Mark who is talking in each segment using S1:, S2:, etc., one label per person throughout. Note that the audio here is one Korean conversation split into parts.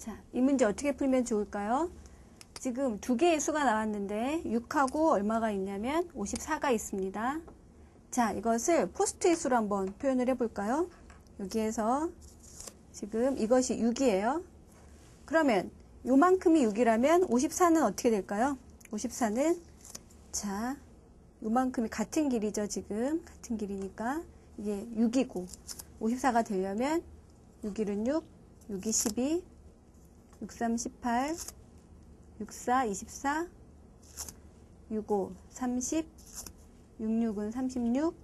S1: 자, 이 문제 어떻게 풀면 좋을까요? 지금 두 개의 수가 나왔는데 6하고 얼마가 있냐면 54가 있습니다. 자, 이것을 포스트잇 수로 한번 표현을 해볼까요? 여기에서 지금 이것이 6이에요. 그러면 요만큼이 6이라면 54는 어떻게 될까요? 54는 자, 요만큼이 같은 길이죠, 지금. 같은 길이니까 이게 6이고 54가 되려면 6일은 6, 6이 12, 63 18, 64 24, 65 30, 66은 36,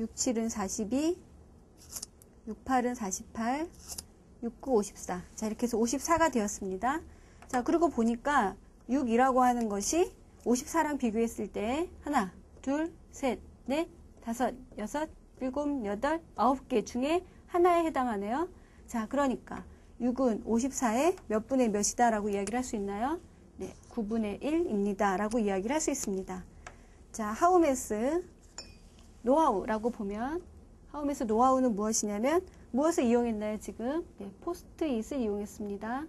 S1: 67은 42, 68은 48, 69 54. 자, 이렇게 해서 54가 되었습니다. 자, 그리고 보니까 6이라고 하는 것이 54랑 비교했을 때 하나, 둘, 셋, 넷, 다섯, 여섯, 일곱, 여덟, 아홉 개 중에 하나에 해당하네요. 자, 그러니까 6은 54의 몇 분의 몇이다 라고 이야기를 할 수 있나요? 네, 9분의 1입니다. 라고 이야기를 할 수 있습니다. 자, 하우메스 노하우라고 보면 하우메스 노하우는 무엇이냐면 무엇을 이용했나요, 지금? 네, 포스트잇을 이용했습니다.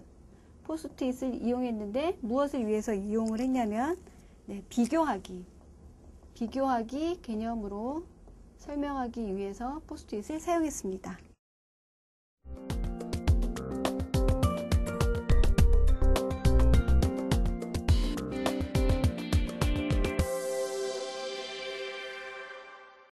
S1: 포스트잇을 이용했는데 무엇을 위해서 이용을 했냐면 네, 비교하기. 비교하기 개념으로 설명하기 위해서 포스트잇을 사용했습니다.